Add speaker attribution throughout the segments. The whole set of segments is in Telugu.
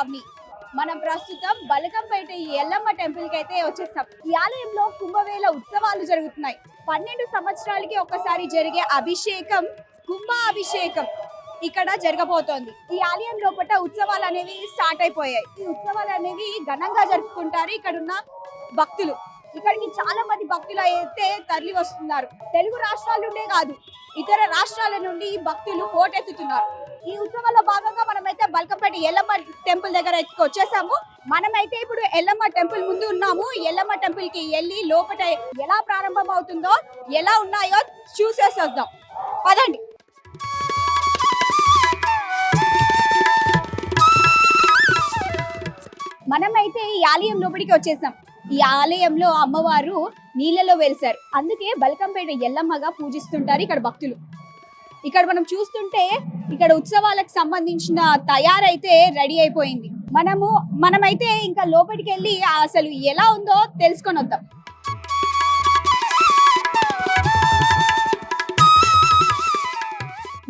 Speaker 1: శ్రావణి మనం ప్రస్తుతం బలకంపేట ఈ ఎల్లమ్మ టెంపుల్కి అయితే వచ్చేస్తాం ఈ ఆలయంలో కుంభవేల ఉత్సవాలు జరుగుతున్నాయి. పన్నెండు సంవత్సరాలకి ఒక్కసారి జరిగే అభిషేకం కుంభ అభిషేకం ఇక్కడ జరగబోతోంది. ఈ ఆలయం లోపల ఉత్సవాలు అనేవి స్టార్ట్ అయిపోయాయి. ఈ ఉత్సవాలు అనేవి ఘనంగా జరుపుకుంటారు ఇక్కడ ఉన్న భక్తులు. ఇక్కడికి చాలా మంది భక్తులు అయితే తరలి వస్తున్నారు తెలుగు రాష్ట్రాల నుండే కాదు ఇతర రాష్ట్రాల నుండి భక్తులు పోటెత్తుతున్నారు ఈ ఉత్సవాల్లో భాగంగా మనమైతే బల్కంపేట ఎల్లమ్మ టెంపుల్ దగ్గర వచ్చేసాము. మనమైతే ఇప్పుడు ఎల్లమ్మ టెంపుల్ ముందు ఉన్నాము. ఎల్లమ్మ టెంపుల్కి వెళ్ళి లోపల ఎలా ప్రారంభం అవుతుందో ఎలా ఉన్నాయో చూసేసి వద్దాం పదండి. మనమైతే ఈ ఆలయం లోపలికి వచ్చేసాం. ఈ ఆలయంలో అమ్మవారు నీళ్ళలో వెలిసారు. అందుకే బల్కంపేట ఎల్లమ్మగా పూజిస్తుంటారు ఇక్కడ భక్తులు. ఇక్కడ మనం చూస్తుంటే ఇక్కడ ఉత్సవాలకు సంబంధించిన తయారైతే రెడీ అయిపోయింది. మనము మనమైతే ఇంకా లోపలికి వెళ్ళి అసలు ఎలా ఉందో తెలుసుకొని వద్దాం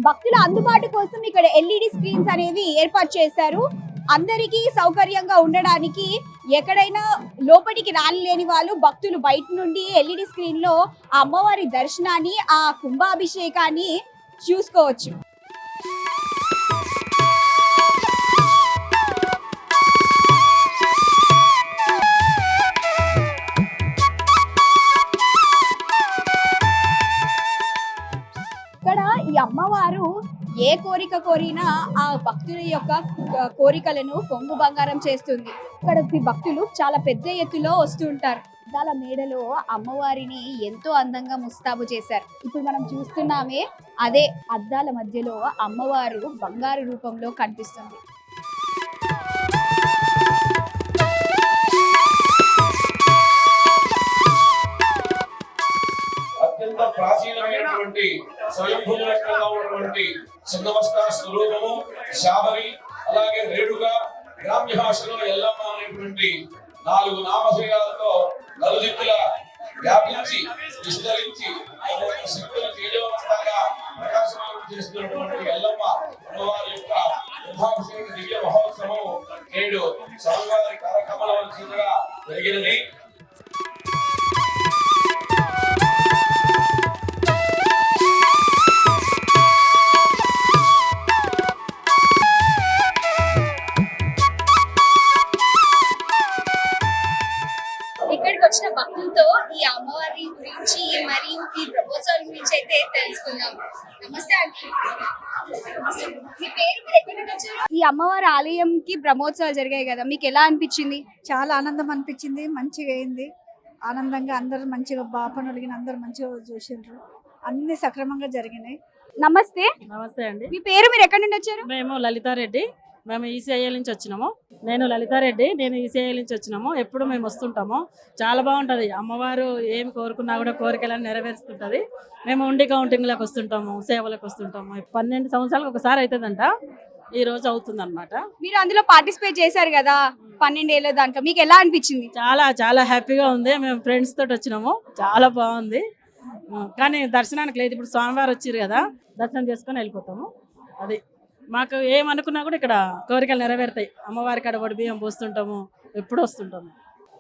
Speaker 1: భక్తుల అందుబాటు కోసం ఇక్కడ ఎల్ఈడి స్క్రీన్స్ అనేవి ఏర్పాటు చేశారు. అందరికీ సౌకర్యంగా ఉండడానికి ఎక్కడైనా లోపలికి రానిలేని వాళ్ళు భక్తులు బయట నుండి ఎల్ఈడి స్క్రీన్లో ఆ అమ్మవారి దర్శనాన్ని ఆ కుంభాభిషేకాన్ని చూసుకోవచ్చు. ఇక్కడ ఈ అమ్మవారు ఏ కోరిక కోరినా ఆ భక్తుల యొక్క కోరికలను పొంగు బంగారం చేస్తుంది. ఇక్కడ ఈ భక్తులు చాలా పెద్ద ఎత్తులో వస్తుంటారు అద్దాల మేడలో అమ్మవారిని ఎంతో అందంగా ముస్తాబు చేశారు. ఇప్పుడు మనం చూస్తున్నామే అదే అద్దాల మధ్యలో అమ్మవారు బంగారు రూపంలో కనిపిస్తుంది.
Speaker 2: అత్యంత ప్రాచీనమైనటువంటి స్వయంభూములకంగా ఉన్నటువంటి సుందమస్త స్వరూపము శాబరి అలాగే రేడుగా గ్రామ్య భాషలో ఎల్లమ్మ అనేటువంటి నాలుగు నామధేయాలతో నలుదిక్కుల వ్యాపించి విస్తరించి తన శక్తులు తేజవంతంగా ప్రకాశమానం చేస్తున్నటువంటి ఎల్లమ్మ అమ్మవారి యొక్క కుంభాభిషేక దివ్య మహోత్సవం నేడు స్వామివారి కార్యక్రమాల వంశంగా జరిగినది.
Speaker 1: మరియు ఈ ప్రపోజల్ గురించి అయితే తెలుసుకుందాం. నమస్తే అండి. మీ పేరు మీరు ఎక్కడి నుండి వచ్చారు? ఈ అమ్మవారి ఆలయంకి బ్రహ్మోత్సవాలు జరిగాయి కదా మీకు ఎలా అనిపించింది?
Speaker 3: చాలా ఆనందం అనిపించింది మంచిగా అయింది. ఆనందంగా అందరూ మంచిగా బాపనొలిగిన అందరూ మంచిగా చూసిండ్రు. అన్ని సక్రమంగా జరిగినాయి.
Speaker 1: నమస్తే.
Speaker 4: నమస్తే అండి.
Speaker 1: మీ పేరు మీరు ఎక్కడి నుండి వచ్చారు?
Speaker 4: మేము లలితారెడ్డి. మేము ఈసీఐ నుంచి వచ్చినాము. నేను లలితారెడ్డి నేను ఈసీఐ నుంచి వచ్చినాము. ఎప్పుడు మేము వస్తుంటాము. చాలా బాగుంటుంది. అమ్మవారు ఏం కోరుకున్నా కూడా కోరికలను నెరవేరుస్తుంటుంది. మేము ఉండి కౌంటింగ్లకు వస్తుంటాము సేవలకు వస్తుంటాము. పన్నెండు సంవత్సరాలకు ఒకసారి అవుతుందంట ఈ రోజు అవుతుంది అనమాట
Speaker 1: మీరు అందులో పార్టిసిపేట్ చేశారు కదా పన్నెండేళ్ళ దాంట్లో. మీకు ఎలా అనిపించింది?
Speaker 4: చాలా చాలా హ్యాపీగా ఉంది. మేము ఫ్రెండ్స్ తోటి వచ్చినాము. చాలా బాగుంది. కానీ దర్శనానికి లేదు. ఇప్పుడు స్వామివారు వచ్చిర్రు కదా. దర్శనం చేసుకొని వెళ్ళిపోతాము. అది. మాకు ఏమనుకున్నా కూడా ఇక్కడ కోరికలు నెరవేరుతాయి. అమ్మవారి కాడ వడి బియ్యం పోస్తుంటాము ఎప్పుడు వస్తుంటాము.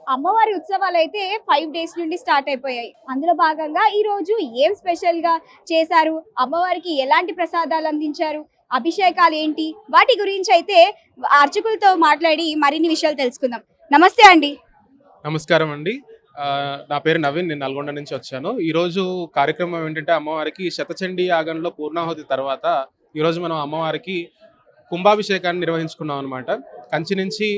Speaker 1: అమ్మవారి ఉత్సవాలు అయితే ఫైవ్ డేస్ నుండి స్టార్ట్ అయిపోయాయి. అందులో భాగంగా ఈ రోజు ఏం స్పెషల్గా చేశారు? అమ్మవారికి ఎలాంటి ప్రసాదాలు అందించారు? అభిషేకాలు ఏంటి? వాటి గురించి అయితే అర్చకులతో మాట్లాడి మరిన్ని విషయాలు తెలుసుకుందాం. నమస్తే అండి.
Speaker 5: నమస్కారం అండి. ఆ, నా పేరు నవీన్ నేను నల్గొండ నుంచి వచ్చాను. ఈరోజు కార్యక్రమం ఏంటంటే అమ్మవారికి శతచండీ యాగంలో పూర్ణాహుతి తర్వాత ఈరోజు మనం అమ్మవారికి కుంభాభిషేకాన్ని నిర్వహించుకున్నాం అనమాట కంచి నుంచి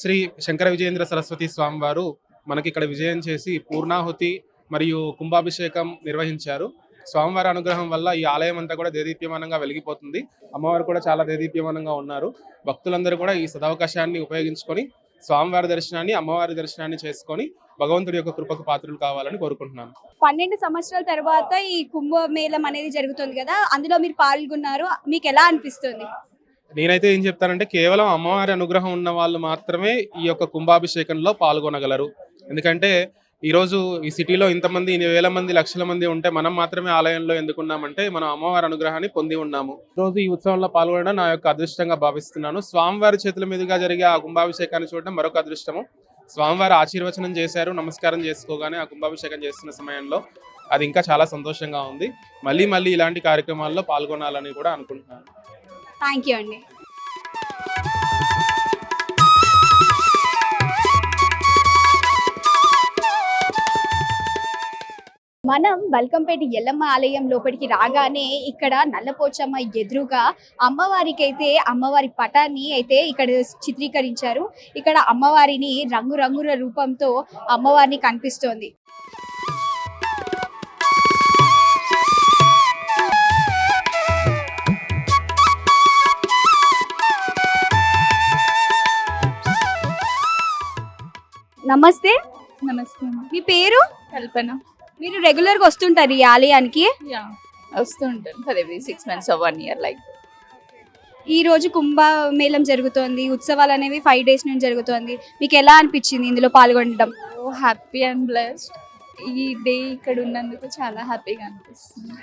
Speaker 5: శ్రీ శంకర విజయేంద్ర సరస్వతి స్వామివారు మనకి ఇక్కడ విజయం చేసి పూర్ణాహుతి మరియు కుంభాభిషేకం నిర్వహించారు. స్వామివారి అనుగ్రహం వల్ల ఈ ఆలయం అంతా కూడా దేదీప్యమానంగా వెలిగిపోతుంది. అమ్మవారు కూడా చాలా దేదీప్యమానంగా ఉన్నారు. భక్తులందరూ కూడా ఈ సదవకాశాన్ని ఉపయోగించుకొని స్వామివారి దర్శనాన్ని అమ్మవారి దర్శనాన్ని చేసుకొని భగవంతుడి యొక్క కృపకు పాత్రలు కావాలని కోరుకుంటున్నాను.
Speaker 1: పన్నెండు సంవత్సరాల తర్వాత ఈ కుంభమేళం అనేది జరుగుతుంది కదా అందులో మీరు పాల్గొన్నారు. మీకు ఎలా అనిపిస్తుంది?
Speaker 5: నేనైతే ఏం చెప్తానంటే కేవలం అమ్మవారి అనుగ్రహం ఉన్న వాళ్ళు మాత్రమే ఈ యొక్క కుంభాభిషేకంలో పాల్గొనగలరు. ఎందుకంటే ఈరోజు ఈ సిటీలో ఇంతమంది ఇన్ని వేల మంది లక్షల మంది ఉంటే మనం మాత్రమే ఆలయంలో ఎందుకున్నామంటే మనం అమ్మవారి అనుగ్రహాన్ని పొంది ఉన్నాము. రోజు ఈ ఉత్సవంలో పాల్గొనడం నా యొక్క అదృష్టంగా భావిస్తున్నాను. స్వామివారి చేతుల మీదుగా జరిగే ఆ కుంభాభిషేకాన్ని చూడడం మరొక అదృష్టము. స్వామివారు ఆశీర్వచనం చేశారు నమస్కారం చేసుకోగానే ఆ కుంభాభిషేకం చేస్తున్న సమయంలో అది ఇంకా చాలా సంతోషంగా ఉంది. మళ్ళీ మళ్ళీ ఇలాంటి కార్యక్రమాల్లో పాల్గొనాలని కూడా అనుకుంటున్నాను.
Speaker 1: థ్యాంక్ యూ అండి. మనం బల్కంపేట ఎల్లమ్మ ఆలయం లోపలికి రాగానే ఇక్కడ నల్లపోచమ్మ ఎదురుగా అమ్మవారికి అయితే అమ్మవారి పటాన్ని అయితే ఇక్కడ చిత్రీకరించారు. ఇక్కడ అమ్మవారిని రంగురంగుల రూపంతో అమ్మవారిని కనిపిస్తోంది. నమస్తే.
Speaker 6: నమస్తే
Speaker 1: మీ పేరు?
Speaker 6: కల్పన.
Speaker 1: మీరు రెగ్యులర్గా వస్తుంటారు ఈ ఆలయానికి?
Speaker 6: యా వస్తూ ఉంటాను for every six months one year like
Speaker 1: ఈ రోజు కుంభమేళం జరుగుతోంది ఉత్సవాలు అనేవి ఫైవ్ డేస్ నుంచి జరుగుతోంది. మీకు ఎలా అనిపించింది ఇందులో పాల్గొనడం?
Speaker 6: ఓ హ్యాపీ అండ్ బ్లెస్డ్ ఈ డే ఇక్కడ ఉన్నందుకు చాలా హ్యాపీగా అనిపిస్తుంది.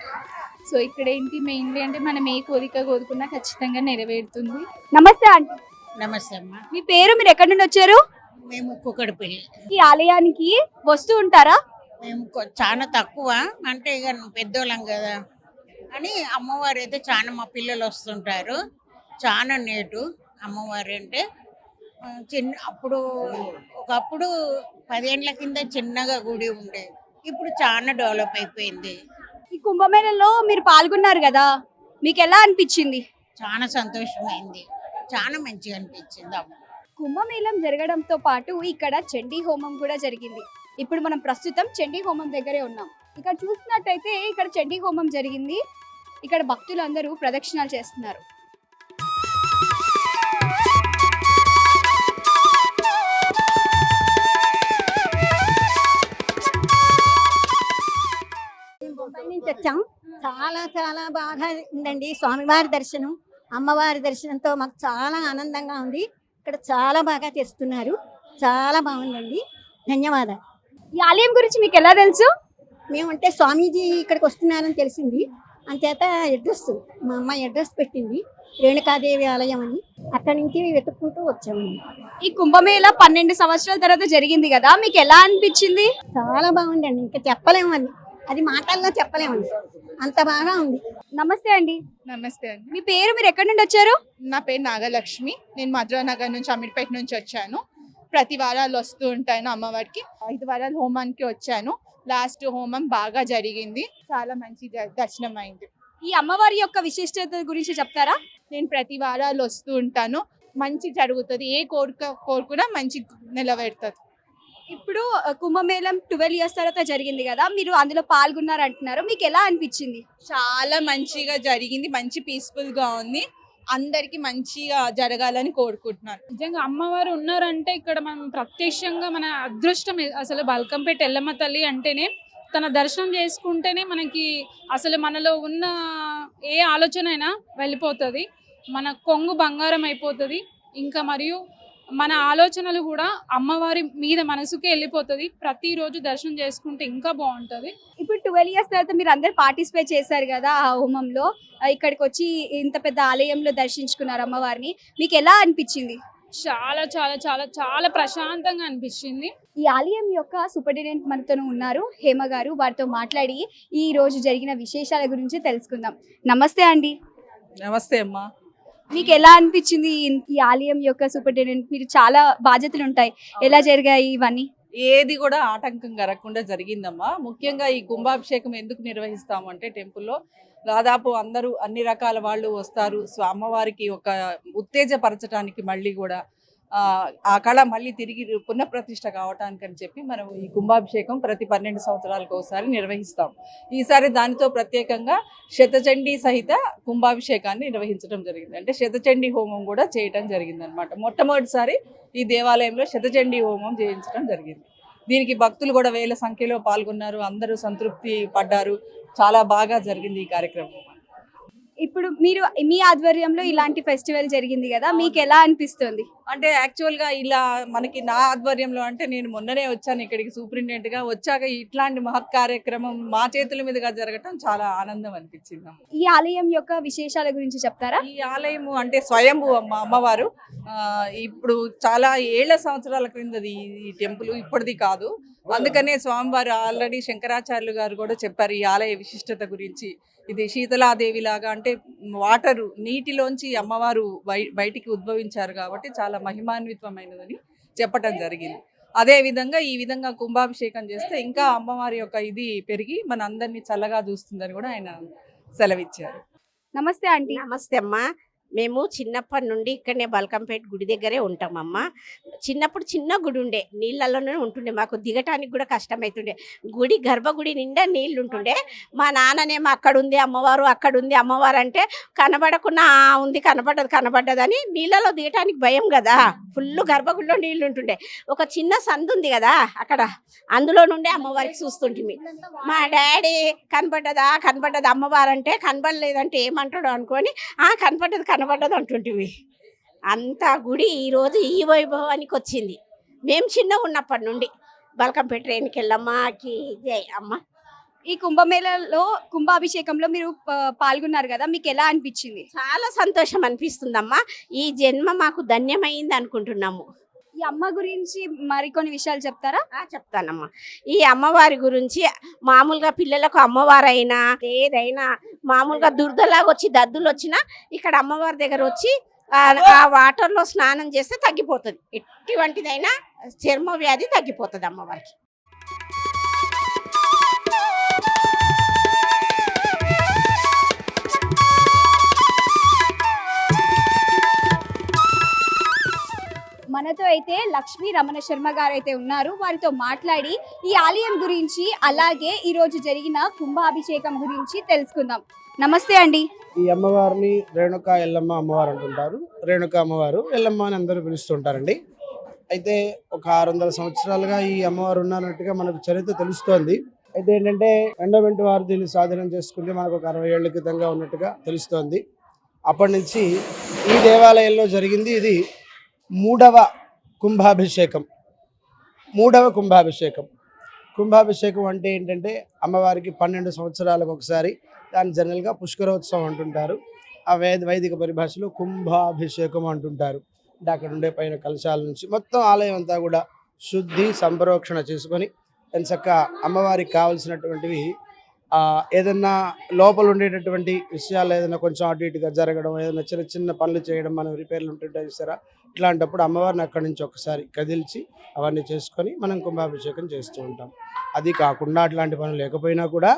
Speaker 6: సో ఇక్కడ ఏంటి మెయిన్లీ అంటే మనం ఏ కోరిక కోరుకున్నా ఖచ్చితంగా నెరవేరుతుంది.
Speaker 1: నమస్తే ఆంటీ.
Speaker 7: నమస్తే అమ్మా.
Speaker 1: మీ పేరు మీరు ఎక్కడి నుండి వచ్చారు?
Speaker 7: మేము కుక్కడపల్లి.
Speaker 1: ఈ ఆలయానికి వస్తూ ఉంటారా?
Speaker 7: మేము చాలా తక్కువ. అంటే ఇక పెద్దోళ్ళం కదా. అని అమ్మవారు అయితే చాలా మా పిల్లలు వస్తుంటారు. చాలా నేటు అమ్మవారు అంటే. చిన్న అప్పుడు ఒకప్పుడు పదేండ్ల కింద చిన్నగా గుడి ఉండే. ఇప్పుడు చాలా డెవలప్ అయిపోయింది.
Speaker 1: ఈ కుంభమేళంలో మీరు పాల్గొన్నారు కదా. మీకు ఎలా అనిపించింది?
Speaker 7: చాలా సంతోషమైంది. చాలా మంచిగా అనిపించింది అమ్మ.
Speaker 1: కుంభమేళం జరగడంతో పాటు ఇక్కడ చండీ హోమం కూడా జరిగింది. ఇప్పుడు మనం ప్రస్తుతం చండీ హోమం దగ్గరే ఉన్నాం. ఇక్కడ చూసినట్టయితే ఇక్కడ చండీ హోమం జరిగింది. ఇక్కడ భక్తులు అందరూ ప్రదక్షిణాలు చేస్తున్నారు.
Speaker 8: మేము నుంచి వచ్చాం చాలా చాలా బాగా ఉందండి. స్వామివారి దర్శనం అమ్మవారి దర్శనంతో మాకు చాలా ఆనందంగా ఉంది. ఇక్కడ చాలా బాగా చేస్తున్నారు. చాలా బాగుందండి. ధన్యవాదాలు.
Speaker 1: ఈ ఆలయం గురించి మీకు ఎలా తెలుసు?
Speaker 8: మేమంటే స్వామీజీ ఇక్కడికి వస్తున్నారని తెలిసింది. అంచేత అడ్రస్ మా అమ్మాయి అడ్రస్ పెట్టింది. రేణుకాదేవి ఆలయం అని. అక్కడి నుంచి వెతుక్కుంటూ వచ్చామండి.
Speaker 1: ఈ కుంభమేళ పన్నెండు సంవత్సరాల తర్వాత జరిగింది కదా మీకు ఎలా అనిపించింది?
Speaker 8: చాలా బాగుందండి. ఇంకా చెప్పలేము అది అది మాటల్లో చెప్పలేమండి అంత బాగా ఉంది.
Speaker 1: నమస్తే అండి.
Speaker 6: నమస్తే అండి.
Speaker 1: మీ పేరు మీరు ఎక్కడి నుండి వచ్చారు?
Speaker 6: నా పేరు నాగలక్ష్మి. నేను మధురా నగర్ నుంచి అమీర్పేట నుంచి వచ్చాను. ప్రతి వారాలు వస్తూ ఉంటాను అమ్మవారికి. ఐదు వారాలు హోమానికి వచ్చాను. లాస్ట్ హోమం బాగా జరిగింది. చాలా మంచి దర్శనం అయింది.
Speaker 1: ఈ అమ్మవారి యొక్క విశిష్టత గురించి చెప్తారా?
Speaker 6: నేను ప్రతి వారాలు వస్తూ ఉంటాను. మంచి జరుగుతుంది. ఏ కోరిక కోరుకున్నా మంచి నిలబెడుతుంది.
Speaker 1: ఇప్పుడు కుంభమేళం ట్వెల్వ్ ఇయర్స్ తర్వాత జరిగింది కదా. మీరు అందులో పాల్గొన్నారు అంటున్నారు మీకు ఎలా అనిపించింది?
Speaker 6: చాలా మంచిగా జరిగింది. మంచి పీస్ఫుల్గా ఉంది. అందరికి మంచిగా జరగాలని కోరుకుంటున్నాను.
Speaker 9: నిజంగా అమ్మవారు ఉన్నారంటే ఇక్కడ మనం ప్రత్యక్షంగా మన అదృష్టం అసలు బల్కంపేట ఎల్లమ్మ తల్లి అంటేనే తన దర్శనం చేసుకుంటేనే మనకి అసలు మనలో ఉన్న ఏ ఆలోచన అయినా వెళ్ళిపోతుంది. మన కొంగు బంగారం అయిపోతుంది. ఇంకా మరియు మన ఆలోచనలు కూడా అమ్మవారి మీద మనసుకే వెళ్ళిపోతుంది. ప్రతిరోజు దర్శనం చేసుకుంటే ఇంకా బాగుంటుంది.
Speaker 1: ఇప్పుడు ట్వెల్వ్ ఇయర్స్ తర్వాత మీరు అందరు పార్టిసిపేట్ చేశారు కదా ఆ హోమంలో. ఇక్కడికి వచ్చి ఇంత పెద్ద ఆలయంలో దర్శించుకున్నారు అమ్మవారిని. మీకు ఎలా అనిపించింది?
Speaker 9: చాలా చాలా చాలా చాలా ప్రశాంతంగా అనిపించింది.
Speaker 1: ఈ ఆలయం యొక్క సూపరింటెండెంట్ మనతో ఉన్నారు హేమ గారు. వారితో మాట్లాడి ఈ రోజు జరిగిన విశేషాల గురించి తెలుసుకుందాం. నమస్తే అండి.
Speaker 10: నమస్తే అమ్మా.
Speaker 1: మీకు ఎలా అనిపించింది ఈ- ఆలయం యొక్క సూపరింటెండెంట్ మీరు చాలా బాధ్యతలు ఉంటాయి. ఎలా జరిగాయి ఇవన్నీ?
Speaker 10: ఏది కూడా ఆటంకం కలగకుండా జరిగిందమ్మా. ముఖ్యంగా ఈ కుంభాభిషేకం ఎందుకు నిర్వహిస్తామంటే టెంపుల్లో దాదాపు అందరూ అన్ని రకాల వాళ్ళు వస్తారు. సో అమ్మవారికి ఒక ఉత్తేజపరచడానికి మళ్ళీ కూడా ఆ, కళ మళ్ళీ తిరిగి పునఃప్రతిష్ట కావటానికి అని చెప్పి మనం ఈ కుంభాభిషేకం ప్రతి పన్నెండు సంవత్సరాలకు ఒకసారి నిర్వహిస్తాం. ఈసారి దానితో ప్రత్యేకంగా శతచండీ సహిత కుంభాభిషేకాన్ని నిర్వహించడం జరిగింది. అంటే శతచండీ హోమం కూడా చేయటం జరిగింది అనమాట మొట్టమొదటిసారి ఈ దేవాలయంలో శతచండీ హోమం చేయించడం జరిగింది. దీనికి భక్తులు కూడా వేల సంఖ్యలో పాల్గొన్నారు. అందరూ సంతృప్తి పడ్డారు. చాలా బాగా జరిగింది ఈ కార్యక్రమం.
Speaker 1: ఇప్పుడు మీరు మీ ఆధ్వర్యంలో ఇలాంటి ఫెస్టివల్ జరిగింది కదా మీకు ఎలా అనిపిస్తుంది?
Speaker 10: అంటే యాక్చువల్గా ఇలా మనకి నా ఆధ్వర్యంలో అంటే నేను మొన్ననే వచ్చాను ఇక్కడికి సూపరింటెండెంట్గా వచ్చాక ఇట్లాంటి మహత్ కార్యక్రమం మా చేతుల మీదుగా జరగటం చాలా ఆనందం అనిపించింది.
Speaker 1: ఈ ఆలయం యొక్క విశేషాల గురించి చెప్తారా?
Speaker 10: ఈ ఆలయము అంటే స్వయంభూ అమ్మ అమ్మవారు. ఇప్పుడు చాలా ఏళ్ళ సంవత్సరాల క్రిందది ఈ టెంపుల్ ఇప్పటిది కాదు. అందుకనే స్వామివారు ఆల్రెడీ శంకరాచార్యులు గారు కూడా చెప్పారు ఈ ఆలయ విశిష్టత గురించి. ఇది శీతలాదేవి లాగా అంటే వాటరు నీటిలోంచి అమ్మవారు బయ బయటికి ఉద్భవించారు కాబట్టి చాలా మహిమాన్వితమైనదని చెప్పటం జరిగింది. అదే విధంగా ఈ విధంగా కుంభాభిషేకం చేస్తే ఇంకా అమ్మవారి యొక్క ఇది పెరిగి మన అందరినీ చల్లగా చూస్తుందని కూడా ఆయన సెలవిచ్చారు.
Speaker 1: నమస్తే ఆంటీ.
Speaker 11: నమస్తే అమ్మా. మేము చిన్నప్పటి నుండి ఇక్కడనే బల్కంపేట గుడి దగ్గరే ఉంటామమ్మ చిన్నప్పుడు చిన్న గుడి ఉండే నీళ్ళల్లోనే ఉంటుండే మాకు దిగటానికి కూడా కష్టమవుతుండే గుడి గర్భగుడి నిండా నీళ్ళు ఉంటుండే మా నాన్ననేమో అక్కడ ఉంది అమ్మవారు అక్కడ ఉంది అమ్మవారు అంటే కనబడకుండా ఉంది కనబడ్డది కనబడ్డదని నీళ్ళలో దిగటానికి భయం కదా. ఫుల్ గర్భగుడిలో నీళ్ళు ఉంటుండే ఒక చిన్న సందు ఉంది కదా అక్కడ. అందులో నుండే అమ్మవారికి చూస్తుంటిమి. మా డాడీ కనబడ్డదా కనపడ్డది అమ్మవారు అంటే కనబడలేదంటే ఏమంటాడు అనుకొని ఆ కనపడ్డది అంటుంటివి. అంత గుడి ఈరోజు ఈ వైభవానికి వచ్చింది. మేము చిన్నగా ఉన్నప్పటి నుండి. బల్కంపేట ట్రైన్కి వెళ్ళమ్మకి జై అమ్మ.
Speaker 1: ఈ కుంభమేళలో కుంభాభిషేకంలో మీరు పాల్గొన్నారు కదా మీకు ఎలా అనిపించింది?
Speaker 11: చాలా సంతోషం అనిపిస్తుందమ్మా. ఈ జన్మ మాకు ధన్యమైంది అనుకుంటున్నాము.
Speaker 1: ఈ అమ్మ గురించి మరికొన్ని విషయాలు చెప్తారా?
Speaker 11: ఆ, చెప్తానమ్మా. ఈ అమ్మవారి గురించి మామూలుగా పిల్లలకు అమ్మవారైనా ఏదైనా మామూలుగా దుర్దలాగా వచ్చి దద్దులు వచ్చినా ఇక్కడ అమ్మవారి దగ్గర వచ్చి ఆ ఆ వాటర్లో స్నానం చేస్తే తగ్గిపోతుంది. ఎటువంటిదైనా చర్మ వ్యాధి తగ్గిపోతుంది అమ్మవారికి.
Speaker 1: మనతో అయితే లక్ష్మీ రమణ శర్మ గారు అయితే ఉన్నారు. వారితో మాట్లాడి ఈ ఆలయం గురించి అలాగే ఈ రోజు జరిగిన కుంభాభిషేకం గురించి తెలుసుకుందాం. నమస్తే అండి.
Speaker 12: ఈ అమ్మవారిని రేణుక ఎల్లమ్మ అమ్మవారు అంటుంటారు. రేణుక అమ్మవారు ఎల్లమ్మ అని అందరూ పిలుస్తుంటారండి. అయితే ఒక ఆరు వందల సంవత్సరాలుగా ఈ అమ్మవారు ఉన్నట్టుగా మనకు చరిత్ర తెలుస్తోంది. అయితే ఏంటంటే ఎండోమెంట్ వారు దీన్ని స్వాధీనం చేసుకుంటే మనకు ఒక అరవై ఏళ్ళ క్రితంగా ఉన్నట్టుగా తెలుస్తోంది. అప్పటి నుంచి ఈ దేవాలయంలో జరిగింది ఇది. మూడవ కుంభాభిషేకం. మూడవ కుంభాభిషేకం. కుంభాభిషేకం అంటే ఏంటంటే అమ్మవారికి పన్నెండు సంవత్సరాలకు ఒకసారి దాన్ని జనరల్గా పుష్కరోత్సవం అంటుంటారు. ఆ వేద వైదిక పరిభాషలో కుంభాభిషేకం అంటుంటారు. అంటే అక్కడ ఉండే పైన కలశాల నుంచి మొత్తం ఆలయం అంతా కూడా శుద్ధి సంప్రోక్షణ చేసుకొని చక్క అమ్మవారికి కావలసినటువంటివి ఏదన్నా లోపల ఉండేటటువంటి విషయాలు ఏదైనా కొంచెం అటు ఇటుగా జరగడం ఏదైనా చిన్న చిన్న పనులు చేయడం మనం రిపేర్లు ఉంటుంటాయి చూసారా ఇట్లాంటప్పుడు అమ్మవారిని అక్కడి నుంచి ఒకసారి కదిల్చి అవన్నీ చేసుకొని మనం కుంభాభిషేకం చేస్తూ ఉంటాం. అది కాకుండా అట్లాంటి పనులు లేకపోయినా కూడా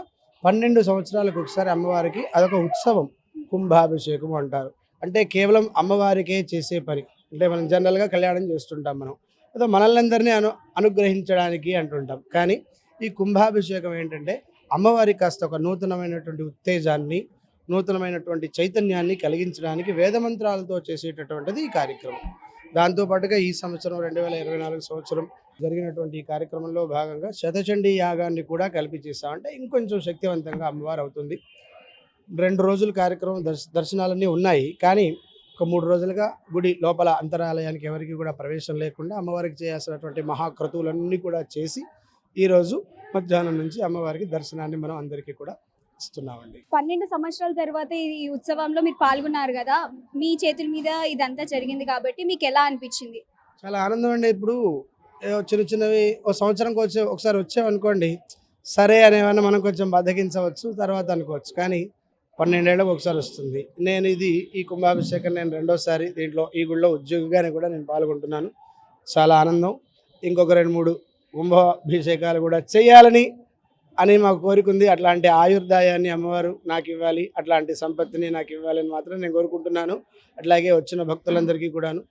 Speaker 12: పన్నెండు సంవత్సరాలకు ఒకసారి అమ్మవారికి అదొక ఉత్సవం. కుంభాభిషేకం అంటారు. అంటే కేవలం అమ్మవారికే చేసే పని. అంటే మనం జనరల్గా కళ్యాణం చేస్తుంటాం మనం. ఏదో మనల్ని అను అనుగ్రహించడానికి అంటుంటాం. కానీ ఈ కుంభాభిషేకం ఏంటంటే అమ్మవారికి కాస్త ఒక నూతనమైనటువంటి ఉత్తేజాన్ని నూతనమైనటువంటి చైతన్యాన్ని కలిగించడానికి వేదమంత్రాలతో చేసేటటువంటిది ఈ కార్యక్రమం. దాంతోపాటుగా ఈ సంవత్సరం రెండు వేల ఇరవై నాలుగు సంవత్సరం జరిగినటువంటి ఈ కార్యక్రమంలో భాగంగా శతచండీ యాగాన్ని కూడా కలిపి అంటే ఇంకొంచెం శక్తివంతంగా అమ్మవారు అవుతుంది. రెండు రోజుల కార్యక్రమం దర్శ దర్శనాలన్నీ ఉన్నాయి. కానీ ఒక మూడు రోజులుగా గుడి లోపల అంతరాలయానికి ఎవరికి కూడా ప్రవేశం లేకుండా అమ్మవారికి చేయాల్సినటువంటి మహాక్రతువులన్నీ కూడా చేసి ఈరోజు మధ్యాహ్నం నుంచి అమ్మవారికి దర్శనాన్ని మనం అందరికీ కూడా ఇస్తున్నామండి
Speaker 1: పన్నెండు సంవత్సరాల తర్వాత ఈ ఉత్సవంలో మీరు పాల్గొన్నారు కదా మీ చేతుల మీద ఇదంతా జరిగింది కాబట్టి మీకు ఎలా అనిపించింది?
Speaker 12: చాలా ఆనందం అండి. ఇప్పుడు చిన్న చిన్నవి ఓ సంవత్సరంకి వచ్చే ఒకసారి వచ్చామనుకోండి సరే అనేవన్నీ మనం కొంచెం బద్దకించవచ్చు తర్వాత అనుకోవచ్చు. కానీ పన్నెండేళ్ళకి ఒకసారి వస్తుంది. నేను ఇది ఈ కుంభాభిషేకం నేను రెండోసారి దీంట్లో ఈ గుడిలో ఉద్యోగిగానే కూడా నేను పాల్గొంటున్నాను. చాలా ఆనందం. ఇంకొక రెండు మూడు కుంభాభిషేకాలు కూడా చేయాలని అని మాకు కోరిక ఉంది. అట్లాంటి ఆయుర్దాయాన్ని అమ్మవారు నాకు ఇవ్వాలి అట్లాంటి సంపత్తిని నాకు ఇవ్వాలని మాత్రం నేను కోరుకుంటున్నాను. అట్లాగే వచ్చిన భక్తులందరికీ కూడాను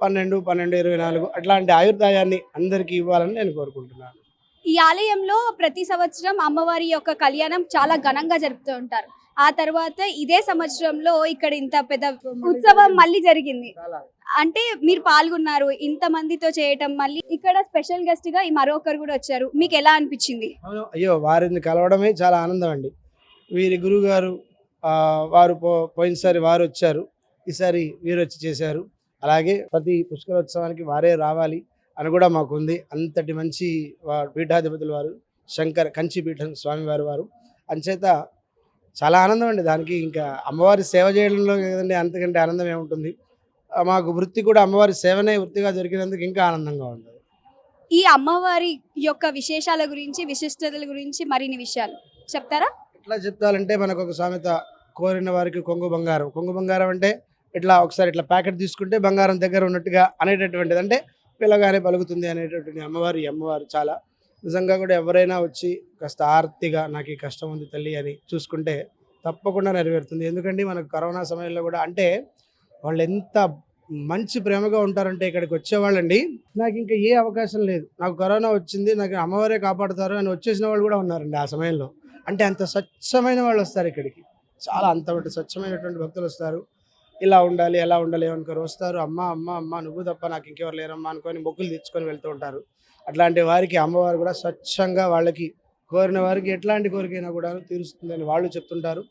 Speaker 12: పన్నెండు పన్నెండు ఇరవై నాలుగు అట్లాంటి ఆయుర్దాయాన్ని అందరికీ ఇవ్వాలని నేను కోరుకుంటున్నాను.
Speaker 1: ఈ ఆలయంలో ప్రతి సంవత్సరం అమ్మవారి యొక్క కళ్యాణం చాలా ఘనంగా జరుపుతూ ఉంటారు. ఆ తర్వాత ఇదే సంవత్సరంలో ఇక్కడ ఇంత పెద్ద ఉత్సవం మళ్ళీ జరిగింది. అంటే మీరు పాల్గొన్నారు ఇంత మందితో చేయటం మళ్ళీ ఇక్కడ స్పెషల్ గెస్ట్గా ఈ మరొకరు కూడా వచ్చారు. మీకు ఎలా అనిపించింది?
Speaker 12: అయ్యో వారిని కలవడమే చాలా ఆనందం అండి. వీరి గురువు గారు ఆ, వారు పో పోయినసారి వారు వచ్చారు. ఈసారి వీరు వచ్చి చేశారు. అలాగే ప్రతి పుష్కరోత్సవానికి వారే రావాలి అని కూడా మాకు ఉంది. అంతటి మంచి పీఠాధిపతులు వారు శంకర్ కంచి పీఠం స్వామివారు వారు. అంచేత చాలా ఆనందం అండి. దానికి ఇంకా అమ్మవారి సేవ చేయడంలో కదండి అంతకంటే ఆనందం ఏముంటుంది? మాకు వృత్తి కూడా అమ్మవారి సేవనే వృత్తిగా దొరికినందుకు ఇంకా ఆనందంగా ఉంది.
Speaker 1: ఈ అమ్మవారి యొక్క విశేషాల గురించి విశిష్టతల గురించి మరిన్ని విషయాలు చెప్తారా?
Speaker 12: ఎట్లా చెప్తారంటే మనకు ఒక సామెత కోరిన వారికి కొంగు బంగారం. కొంగు బంగారం అంటే ఇట్లా ఒకసారి ఇట్లా ప్యాకెట్ తీసుకుంటే బంగారం దగ్గర ఉన్నట్టుగా అనేటటువంటిది అంటే పిల్లగానే పలుకుతుంది అనేటటువంటి అమ్మవారు అమ్మవారు చాలా నిజంగా కూడా ఎవరైనా వచ్చి కాస్త ఆర్తిగా నాకు ఈ కష్టం ఉంది తల్లి అని చూసుకుంటే తప్పకుండా నెరవేరుతుంది. ఎందుకంటే మనకు కరోనా సమయంలో కూడా అంటే వాళ్ళు ఎంత మంచి ప్రేమగా ఉంటారంటే ఇక్కడికి వచ్చేవాళ్ళండి. నాకు ఇంకా ఏ అవకాశం లేదు. నాకు కరోనా వచ్చింది నాకు అమ్మవారే కాపాడుతారు అని వచ్చేసిన వాళ్ళు కూడా ఉన్నారండి ఆ సమయంలో. అంటే అంత స్వచ్ఛమైన వాళ్ళు వస్తారు ఇక్కడికి. చాలా అంత స్వచ్ఛమైనటువంటి భక్తులు వస్తారు. ఇలా ఉండాలి ఎలా ఉండాలి అనుకోరు వస్తారు. అమ్మ అమ్మ అమ్మ నువ్వు తప్ప నాకు ఇంకెవరు లేరమ్మా అనుకొని మొక్కులు తెచ్చుకొని వెళ్తూ ఉంటారు. అట్లాంటి వారికి అమ్మవారు కూడా స్వచ్ఛంగా వాళ్ళకి కోరిన వారికి ఎట్లాంటి కోరికైనా కూడా తీరుస్తుందని వాళ్ళు చెప్తుంటారు.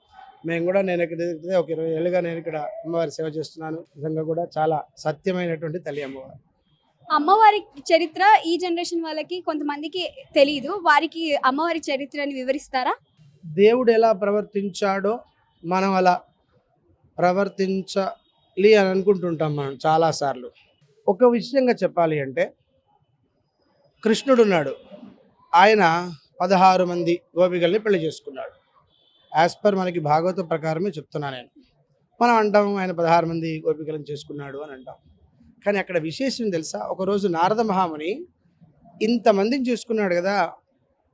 Speaker 12: మేము కూడా నేను ఇక్కడ ఒక ఇరవై ఏళ్ళుగా నేను ఇక్కడ అమ్మవారి సేవ చేస్తున్నాను. నిజంగా కూడా చాలా సత్యమైనటువంటి తల్లి అమ్మవారు.
Speaker 1: అమ్మవారి చరిత్ర ఈ జనరేషన్ వాళ్ళకి కొంతమందికి తెలియదు వారికి అమ్మవారి చరిత్రని వివరిస్తారా?
Speaker 12: దేవుడు ఎలా ప్రవర్తించాడో మనం అలా ప్రవర్తించాలి అని అనుకుంటుంటాం మనం చాలాసార్లు. ఒక విషయంగా చెప్పాలి అంటే కృష్ణుడు ఉన్నాడు ఆయన పదహారు మంది గోపికల్ని పెళ్ళి చేసుకున్నాడు. యాజ్ పర్ మనకి భాగవత ప్రకారమే చెప్తున్నా నేను. మనం అంటాం ఆయన పదహారు మంది గోపికలను చేసుకున్నాడు అని అంటాం. కానీ అక్కడ విశేషం తెలుసా? ఒకరోజు నారద మహాముని ఇంతమందిని చేసుకున్నాడు కదా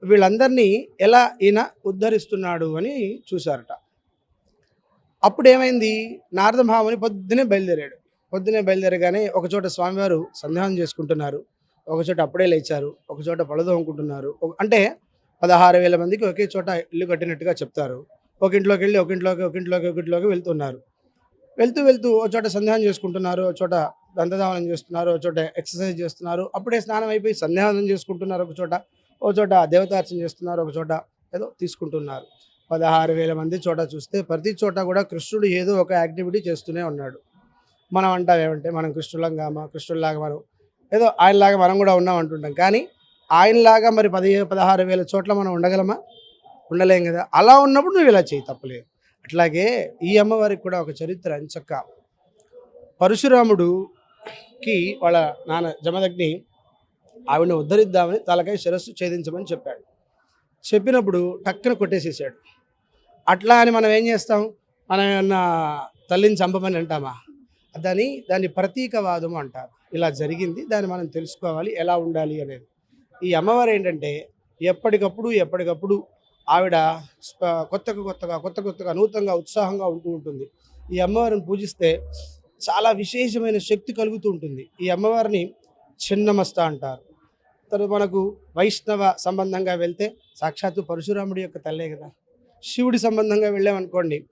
Speaker 12: వీళ్ళందరినీ ఎలా ఈయన ఉద్ధరిస్తున్నాడు అని చూశారట. అప్పుడు ఏమైంది? నారద మహాముని పొద్దునే బయలుదేరాడు. పొద్దునే బయలుదేరగానే ఒకచోట స్వామివారు సందేహం చేసుకుంటున్నారు. ఒక చోట అప్పుడే లేచారు ఒక చోట అంటే పదహారు వేల మందికి ఒకే చోట ఇల్లు కట్టినట్టుగా చెప్తారు. ఒక ఇంట్లోకి వెళ్ళి ఒక ఇంట్లోకి ఒక ఇంట్లోకి ఒక ఇంట్లోకి వెళ్తున్నారు. వెళ్తూ వెళ్తూ ఒక చోట సందేహం చేసుకుంటున్నారు ఒక చోట దంతధావనం చేస్తున్నారు ఒక చోట ఎక్సర్సైజ్ చేస్తున్నారు. అప్పుడే స్నానం అయిపోయి సందేహం చేసుకుంటున్నారు ఒక చోట ఒక చోట దేవతార్చన చేస్తున్నారు ఒక చోట ఏదో తీసుకుంటున్నారు. పదహారు వేల మంది చోట చూస్తే ప్రతి చోట కూడా కృష్ణుడు ఏదో ఒక యాక్టివిటీ చేస్తూనే ఉన్నాడు. మనం అంటాం ఏమంటే మనం కృష్ణులంగా కృష్ణుల్లాగా మనం ఏదో ఆయనలాగా మనం కూడా ఉన్నాం అంటుంటాం. కానీ ఆయనలాగా మరి పది పదహారు వేల చోట్ల మనం ఉండగలమా? ఉండలేం కదా. అలా ఉన్నప్పుడు నువ్వు ఇలా చేయి తప్పలేదు. అట్లాగే ఈ అమ్మవారికి కూడా ఒక చరిత్ర అంచక్క. పరశురాముడుకి వాళ్ళ నాన్న జమదగ్ని ఆవిడని ఉద్ధరిద్దామని తలకాయ శిరస్సు ఛేదించమని చెప్పాడు. చెప్పినప్పుడు టక్కున కొట్టేసేసాడు. అట్లా అని మనం ఏం చేస్తాం? మనం ఏమన్నా తల్లిని చంపమని అంటామా? దాని దాన్ని ప్రతీకవాదము అంటారు. ఇలా జరిగింది. దాన్ని మనం తెలుసుకోవాలి. ఎలా ఉండాలి అనేది. ఈ అమ్మవారు ఏంటంటే ఎప్పటికప్పుడు ఎప్పటికప్పుడు ఆవిడ కొత్తగా కొత్తగా కొత్త కొత్తగా నూతనంగా ఉత్సాహంగా ఉంటూ ఉంటుంది. ఈ అమ్మవారిని పూజిస్తే చాలా విశేషమైన శక్తి కలుగుతూ ఉంటుంది. ఈ అమ్మవారిని చిన్నమస్త అంటారు. తర్వాత మనకు వైష్ణవ సంబంధంగా వెళ్తే సాక్షాత్తు పరశురాముడి యొక్క తల్లే కదా. శివుడి సంబంధంగా వెళ్ళామనుకోండి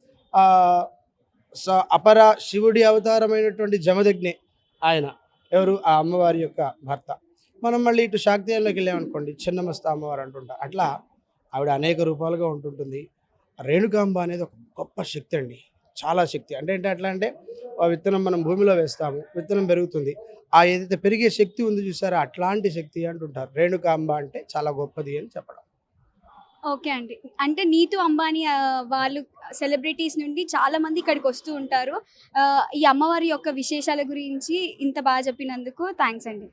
Speaker 12: స- అపర శివుడి అవతారమైనటువంటి జమదగ్ని ఆయన ఎవరు? ఆ అమ్మవారి యొక్క భర్త. మనం మళ్ళీ ఇటు శాక్తీయంలోకి వెళ్ళామనుకోండి చిన్నమస్త అమ్మవారు అంటుంటారు అట్లా ఆవిడ అనేక రూపాలుగా ఉంటుంటుంది. రేణుకాంబ అనేది ఒక గొప్ప శక్తి అండి. చాలా శక్తి. అంటే ఏంటి అట్లా అంటే ఆ విత్తనం మనం భూమిలో వేస్తాము విత్తనం పెరుగుతుంది. ఆ ఏదైతే పెరిగే శక్తి ఉంది చూసారో అట్లాంటి శక్తి అంటుంటారు. రేణుకాంబ అంటే చాలా గొప్పది అని చెప్పడం.
Speaker 1: ఓకే అండి. అంటే నీతు అంబానీ వాళ్ళు సెలబ్రిటీస్ నుండి చాలా మంది ఇక్కడికి వస్తూ ఉంటారు. ఆ, ఈ అమ్మవారి యొక్క విశేషాల గురించి ఇంత బాగా చెప్పినందుకు థ్యాంక్స్ అండి.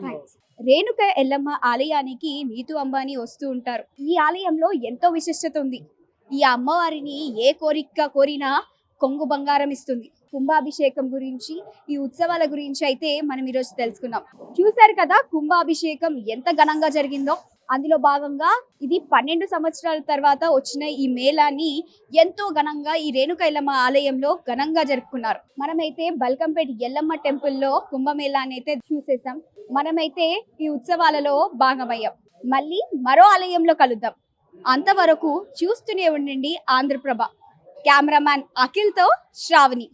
Speaker 1: థ్యాంక్స్. రేణుక ఎల్లమ్మ ఆలయానికి నీతు అంబానీ వస్తూ ఉంటారు. ఈ ఆలయంలో ఎంతో విశిష్టత ఉంది. ఈ అమ్మవారిని ఏ కోరిక కోరినా కొంగు బంగారం ఇస్తుంది. కుంభాభిషేకం గురించి ఈ ఉత్సవాల గురించి అయితే మనం ఈరోజు తెలుసుకున్నాం. చూశారు కదా కుంభాభిషేకం ఎంత ఘనంగా జరిగిందో? అందులో భాగంగా ఇది పన్నెండు సంవత్సరాల తర్వాత వచ్చిన ఈ మేళాన్ని ఎంతో ఘనంగా ఈ రేణుకైలమ్మ ఆలయంలో ఘనంగా జరుపుకున్నారు. మనమైతే బల్కంపేట ఎల్లమ్మ టెంపుల్లో కుంభమేళాన్ని అయితే చూసేసాం మనమైతే ఈ ఉత్సవాలలో భాగమయ్యాం. మళ్ళీ మరో ఆలయంలో కలుద్దాం. అంతవరకు చూస్తూనే ఉండండి ఆంధ్రప్రభ. కెమెరామ్యాన్ అఖిల్తో శ్రావణి.